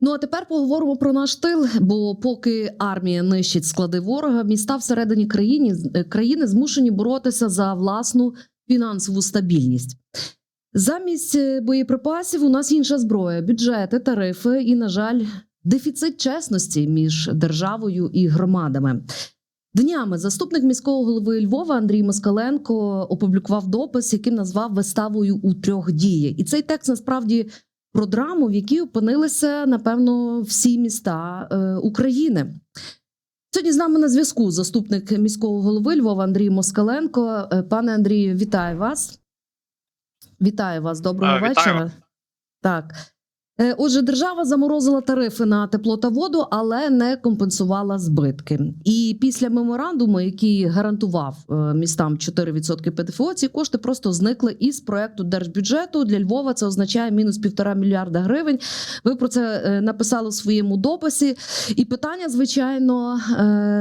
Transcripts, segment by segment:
Ну а тепер поговоримо про наш тил. Бо поки армія нищить склади ворога, міста всередині країни, е, країни змушені боротися за власну фінансову стабільність. Замість е, боєприпасів у нас інша зброя, бюджети, тарифи і, на жаль, дефіцит чесності між державою і громадами. Днями заступник міського голови Львова Андрій Москаленко опублікував допис, який назвав виставою у трьох діє. І цей текст насправді про драму, в якій опинилися напевно всі міста е, України. Сьогодні з нами на зв'язку заступник міського голови Львова Андрій Москаленко. Е, Пане Андрію, вітаю вас. Вітаю вас. Доброго вітаю. вечора. Так. Е, Отже, держава заморозила тарифи на тепло та воду, але не компенсувала збитки. І після меморандуму, який гарантував е, містам 4% ПДФО, ці кошти просто зникли із проекту держбюджету. Для Львова це означає мінус півтора мільярда гривень. Ви про це е, написали в своєму дописі. І питання, звичайно,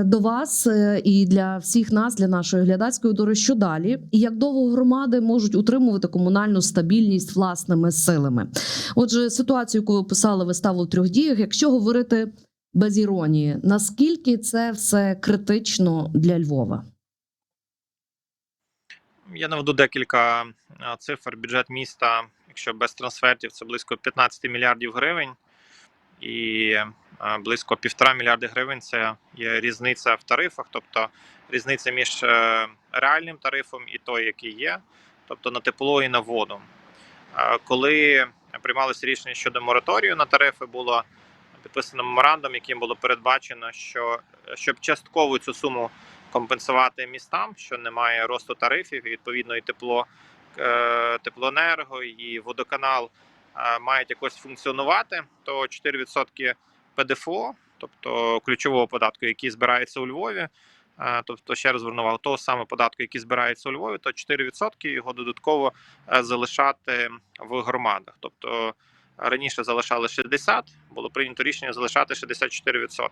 до вас і для всіх нас, для нашої глядацької дори, що далі, і як довго громади можуть утримувати комунальну стабільність власними силами. Отже, ситуацію, яку писали виставу в трьох діях, якщо говорити без іронії, наскільки це все критично для Львова? Я наведу декілька цифр. Бюджет міста, якщо без трансфертів, це близько 15 мільярдів гривень, і близько півтора мільярди гривень це є різниця в тарифах, тобто різниця між е, реальним тарифом і той, який є, тобто на тепло і на воду. Коли приймалося рішення щодо мораторію на тарифи, було підписано меморандум, яким було передбачено, що щоб частково цю суму компенсувати містам, що немає росту тарифів, і відповідно і тепло, е, теплоенерго, і водоканал е, мають якось функціонувати, то 4% ПДФО, тобто ключового податку, який збирається у Львові. Е, Тобто, ще раз звернував того саме податку, який збирається у Львові, то 4% його додатково е, залишати в громадах. Тобто раніше залишали 60, було прийнято рішення залишати 64%.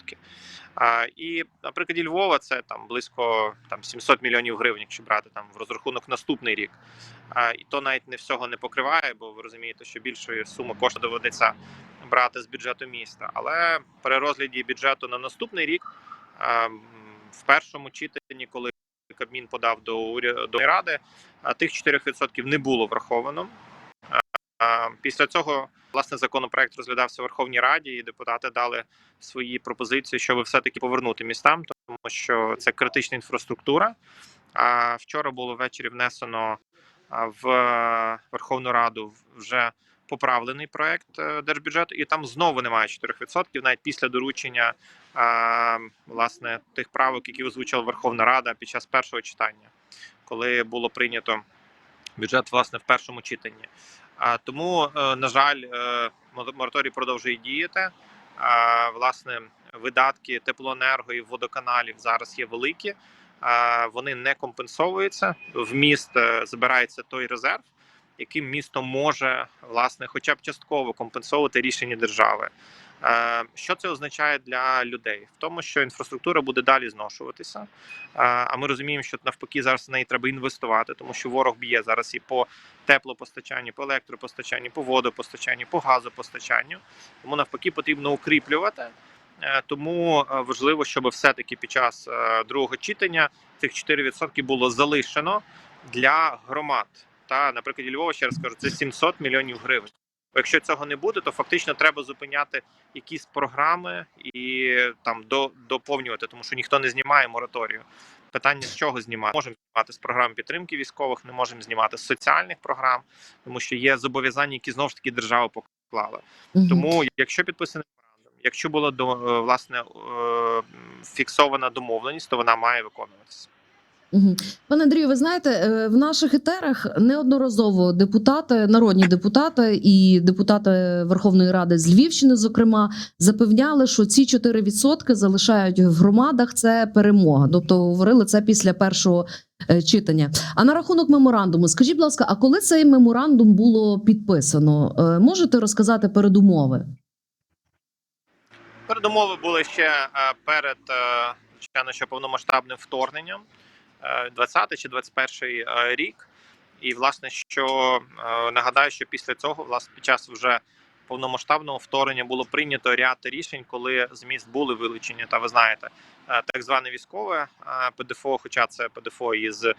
І на прикладі Львова це там близько там 700 мільйонів гривень, якщо брати там в розрахунок наступний рік. І то навіть не всього не покриває, бо ви розумієте, що більшої суми коштів доведеться брати з бюджету міста. Але при розгляді бюджету на наступний рік в першому читанні, коли Кабмін подав до уряду ради, тих 4% не було враховано. Після цього власне законопроект розглядався в Верховній Раді, і депутати дали свої пропозиції, щоб все-таки повернути містам, тому що це критична інфраструктура. А вчора було ввечері внесено в Верховну Раду вже поправлений проект е, держбюджету, і там знову немає 4%, навіть після доручення а, власне тих правок, які озвучила Верховна Рада під час першого читання, коли було прийнято бюджет власне в першому читанні. Тому, е, на жаль, е, мораторій продовжує діяти. Власне, видатки теплоенерго і водоканалів зараз є великі. Вони не компенсовуються. В міст е, збирається той резерв, яким місто може власне, хоча б частково компенсовувати рішення держави. Е, Що це означає для людей? В тому, що інфраструктура буде далі зношуватися. Е, А ми розуміємо, що навпаки зараз в неї треба інвестувати, тому що ворог б'є зараз і по теплопостачанню, по електропостачанню, по водопостачанню, по газопостачанню. Тому навпаки потрібно укріплювати. Е, Тому е, важливо, щоб все-таки під час е, другого читання цих 4% було залишено для громад. Та наприклад, Львова ще раз кажу, це 700 мільйонів гривень. Бо Якщо цього не буде, то фактично треба зупиняти якісь програми і там до, доповнювати, тому що ніхто не знімає мораторію. Питання з чого знімати? Можемо знімати з програм підтримки військових, не можемо знімати з соціальних програм, тому що є зобов'язання, які знову ж таки держава поклала. Мгм. Тому, якщо підписаний якщо була до е, власне е, фіксована домовленість, то вона має виконуватися. Пане Андрію, ви знаєте, е, в наших етерах неодноразово депутати, народні депутати і депутати Верховної Ради з Львівщини, зокрема, запевняли, що ці 4% залишають в громадах. Це перемога. Тобто говорили це після першого читання. А на рахунок меморандуму, скажіть, будь ласка, а коли цей меморандум було підписано? Можете розказати передумови? Передумови були ще е, перед е, звичайно, що повномасштабним вторгненням, е, 20 чи 21 е, рік. І власне, що е, нагадаю, що після цього, власне, під час вже повномасштабного вторгнення було прийнято ряд рішень, коли зміст були вилучені. Та ви знаєте, е, так зване військове е, ПДФО, хоча це ПДФО із е,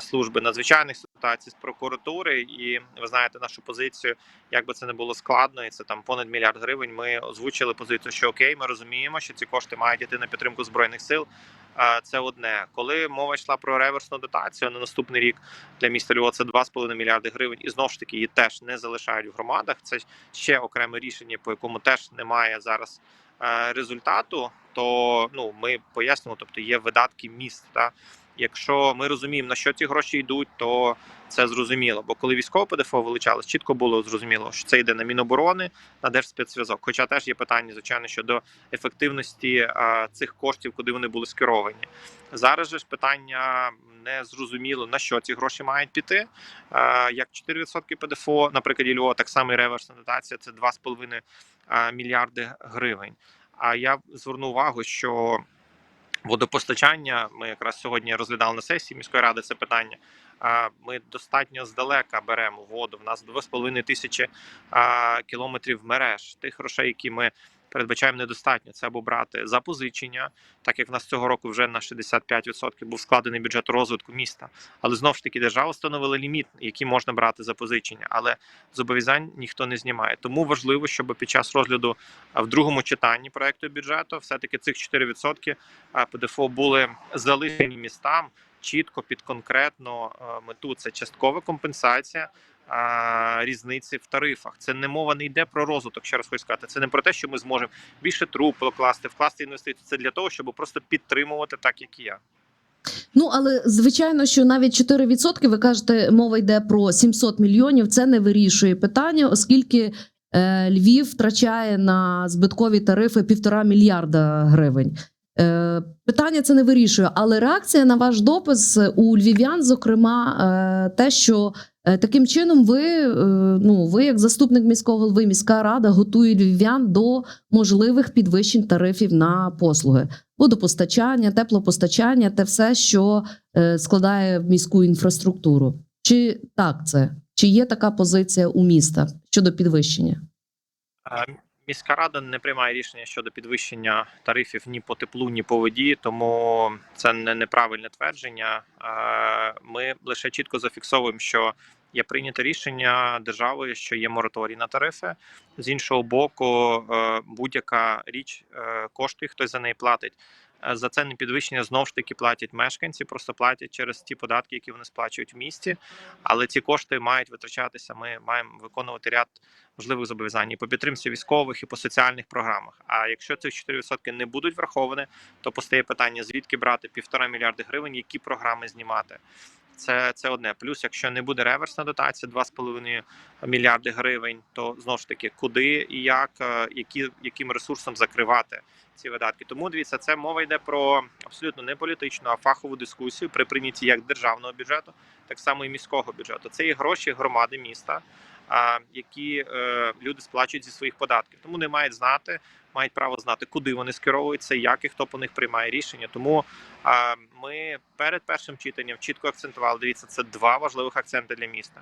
служби надзвичайних ситуацій з прокуратури, і ви знаєте нашу позицію. Як би це не було складно, і це там понад мільярд гривень. Ми озвучили позицію, що окей, ми розуміємо, що ці кошти мають йти на підтримку збройних сил. Е, Це одне, коли мова йшла про реверсну дотацію на наступний рік для міста Львова, це 2,5 мільярди гривень, і знову ж таки її теж не залишають в громадах. Це ще окреме рішення, по якому теж немає зараз е, результату. То ну ми пояснимо, тобто є видатки міст. Та якщо ми розуміємо на що ці гроші йдуть, то це зрозуміло. Бо коли військове ПДФО вилучалось, чітко було зрозуміло, що це йде на Міноборони, на Держспецзв'язок. Хоча теж є питання, звичайно, щодо ефективності а, цих коштів, куди вони були скеровані. Зараз же ж питання не зрозуміло на що ці гроші мають піти. Як 4% ПДФО, наприклад, Львова, так само і реверсна дотація це 2,5 а, мільярди гривень. А я зверну увагу, що водопостачання ми якраз сьогодні розглядали на сесії міської ради це питання. Ми достатньо здалека беремо воду. В нас 2,5 тисячі кілометрів мереж. Тих грошей, які ми передбачаємо, недостатньо. Це або брати запозичення, так як в нас цього року вже на 65% був складений бюджет розвитку міста. Але знову ж таки держава встановила ліміт, який можна брати запозичення, але зобов'язань ніхто не знімає. Тому важливо, щоб під час розгляду в другому читанні проекту бюджету все-таки цих 4% ПДФО були залишені містам чітко під конкретну мету. Це часткова компенсація. А, Різниці в тарифах це не мова не йде про розвиток. Ще раз хочу сказати. Це не про те, що ми зможемо більше труб покласти, вкласти інвестиції. Це для того, щоб просто підтримувати так, як і я. Ну але звичайно, що навіть 4%, ви кажете, мова йде про 700 мільйонів. Це не вирішує питання, оскільки е, Львів втрачає на збиткові тарифи півтора мільярда гривень. Е, питання це не вирішує, але реакція на ваш допис у львів'ян, зокрема, е, те, що е, таким чином ви, ну ви, як заступник міського голови, міська рада готує львів'ян до можливих підвищень тарифів на послуги водопостачання, теплопостачання, те все, що складає міську інфраструктуру. Чи так це? Чи є така позиція у міста щодо підвищення? Міська рада не приймає рішення щодо підвищення тарифів ні по теплу, ні по воді, тому це не неправильне твердження. Е, Ми лише чітко зафіксовуємо, що є прийнято рішення державою, що є мораторій на тарифи. З іншого боку, е, будь-яка річ е, коштує, хтось за неї платить. Е, За це не підвищення знову ж таки платять мешканці, просто платять через ті податки, які вони сплачують в місті. Але ці кошти мають витрачатися. Ми маємо виконувати ряд важливих зобов'язань і по підтримці військових і по соціальних програмах. А якщо цих 4% не будуть враховані, то постає питання: звідки брати півтора мільярди гривень, які програми знімати. Це, це одне. Плюс, якщо не буде реверсна дотація 2,5 мільярди гривень, то знову ж таки, куди і як, е, які, яким ресурсом закривати ці видатки. Тому дивіться, це мова йде про абсолютно не політичну, а фахову дискусію при прийнятті як державного бюджету, так само і міського бюджету. Це є гроші громади міста, які е, люди сплачують зі своїх податків. Тому не мають знати, мають право знати, куди вони скеровуються, як і хто по них приймає рішення. Тому ми перед першим читанням чітко акцентували. Дивіться, це два важливих акценти для міста.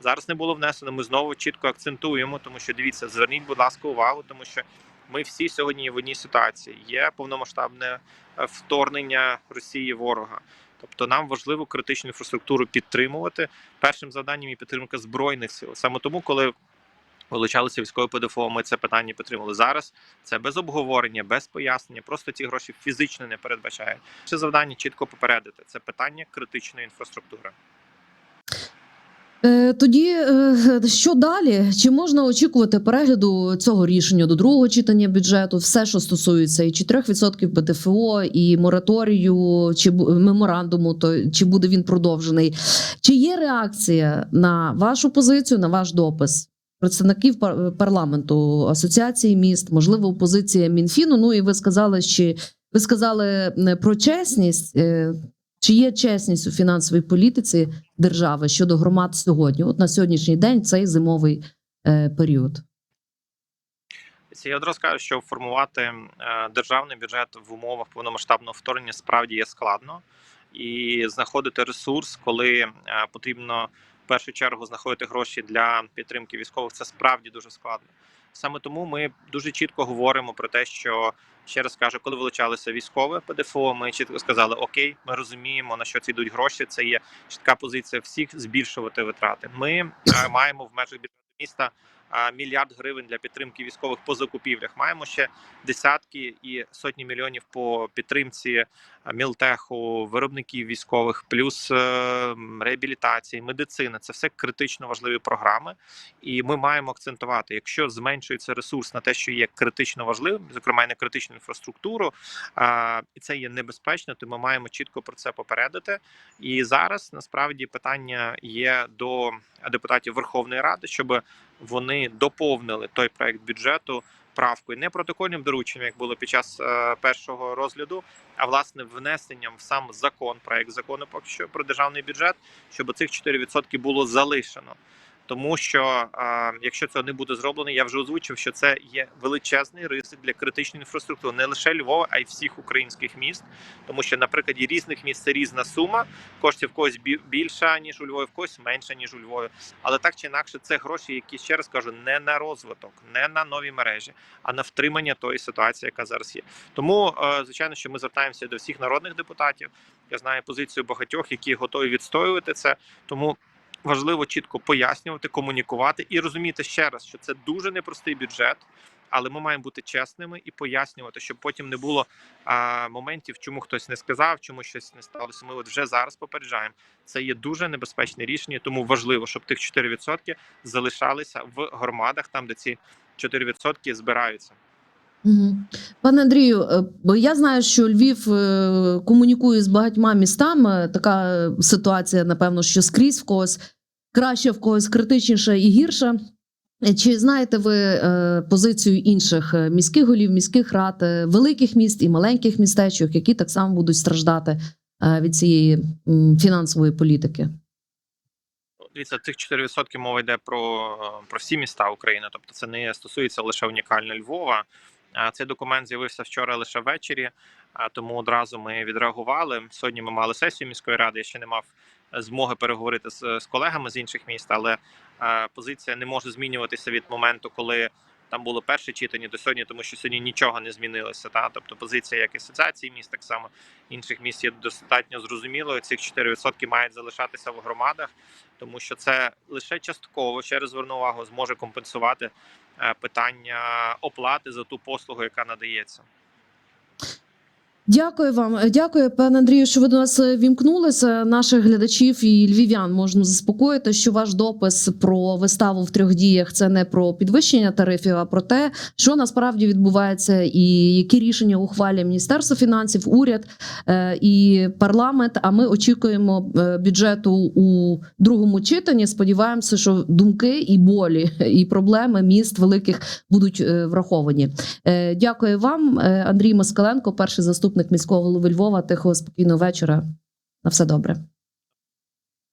Зараз не було внесено. Ми знову чітко акцентуємо, тому що дивіться, зверніть, будь ласка, увагу, тому що ми всі сьогодні в одній ситуації. Є повномасштабне е, вторгнення Росії ворога. Тобто нам важливо критичну інфраструктуру підтримувати. Першим завданням є підтримка збройних сил. Саме тому, коли вилучалися військові ПДФО, ми це питання підтримали. Зараз це без обговорення, без пояснення. Просто ці гроші фізично не передбачають. Це завдання чітко попередити. Це питання критичної інфраструктури. Е, Тоді е, що далі? Чи можна очікувати перегляду цього рішення до другого читання бюджету? Все, що стосується і 4% ПДФО, і мораторію, чи меморандуму, то чи буде він продовжений? Чи є реакція на вашу позицію, на ваш допис? Представників парламенту, асоціації міст, можливо, опозиція Мінфіну. Ну і ви сказали, що ви сказали е, про чесність. Чи є чесність у фінансовій політиці держави щодо громад сьогодні? От на сьогоднішній день цей зимовий е, період. Я одразу кажу, що формувати е, державний бюджет в умовах повномасштабного вторгнення справді є складно, і знаходити ресурс, коли е, потрібно в першу чергу знаходити гроші для підтримки військових, це справді дуже складно. Саме тому ми дуже чітко говоримо про те, що ще раз кажу, коли вилучалися військове ПДФО, ми чітко сказали: Окей, ми розуміємо на що ці йдуть гроші. Це є чітка позиція всіх збільшувати витрати. Ми е, маємо в межах бюджету міста мільярд гривень для підтримки військових по закупівлях. Маємо ще десятки і сотні мільйонів по підтримці е, мілтеху, виробників військових, плюс е, реабілітації, медицина. Це все критично важливі програми. І ми маємо акцентувати, якщо зменшується ресурс на те, що є критично важливим, зокрема і на критичну інфраструктуру, і це є небезпечно, то ми маємо чітко про це попередити. І зараз насправді питання є до депутатів Верховної Ради, щоб вони доповнили той проект бюджету правкою, не протокольним дорученням, як було під час е, першого розгляду, а власне внесенням в сам закон, проект закону поки що про державний бюджет, щоб цих 4% було залишено. Тому що е, якщо цього не буде зроблено, я вже озвучив, що це є величезний ризик для критичної інфраструктури, не лише Львова, а й всіх українських міст. Тому що на прикладі різних міст це різна сума. Коштів когось більша ніж у Львові, в когось менша ніж у Львові. Але так чи інакше, це гроші, які ще раз кажу, не на розвиток, не на нові мережі, а на втримання тої ситуації, яка зараз є. Тому, е, звичайно, що ми звертаємося до всіх народних депутатів. Я знаю позицію багатьох, які готові відстоювати це. Тому важливо чітко пояснювати, комунікувати і розуміти ще раз, що це дуже непростий бюджет. Але ми маємо бути чесними і пояснювати, щоб потім не було а, моментів, чому хтось не сказав, чому щось не сталося. Ми от вже зараз попереджаємо. Це є дуже небезпечне рішення, тому важливо, щоб тих 4% залишалися в громадах, там де ці 4% збираються. Пане Андрію, е, бо я знаю, що Львів е, комунікує з багатьма містами. Така ситуація, напевно, що скрізь в когось краще, в когось критичніша і гірша. Е, Чи знаєте ви е, позицію інших е, міських голів, міських рад, е, великих міст і маленьких містечок, які так само будуть страждати від цієї фінансової політики? Дивіться, цих 4% мова йде про, про всі міста України, тобто це не стосується лише унікально Львова. Цей документ з'явився вчора лише ввечері, тому одразу ми відреагували. Сьогодні ми мали сесію міської ради. Я ще не мав змоги переговорити з, з колегами з інших міст, але е, позиція не може змінюватися від моменту, коли там було перше читання до сьогодні, тому що сьогодні нічого не змінилося. Та тобто позиція як асоціації міст, так само інших міст є достатньо зрозумілою. Цих 4% мають залишатися в громадах, тому що це лише частково ще раз зверну увагу, зможе компенсувати е, питання оплати за ту послугу, яка надається. Дякую вам, Е, дякую, пане Андрію, що ви до нас е, вімкнулися. Наших глядачів і львів'ян можна заспокоїти, що ваш допис про виставу в трьох діях це не про підвищення тарифів, а про те, що насправді відбувається, і які рішення ухвалює Міністерство фінансів, уряд е, і парламент. А ми очікуємо е, бюджету у другому читанні. Сподіваємося, що думки і болі, і проблеми міст великих будуть е, враховані. Е, Дякую вам, Е, Андрій Москаленко, перший заступник міського голови Львова. Тихого спокійного вечора. На все добре.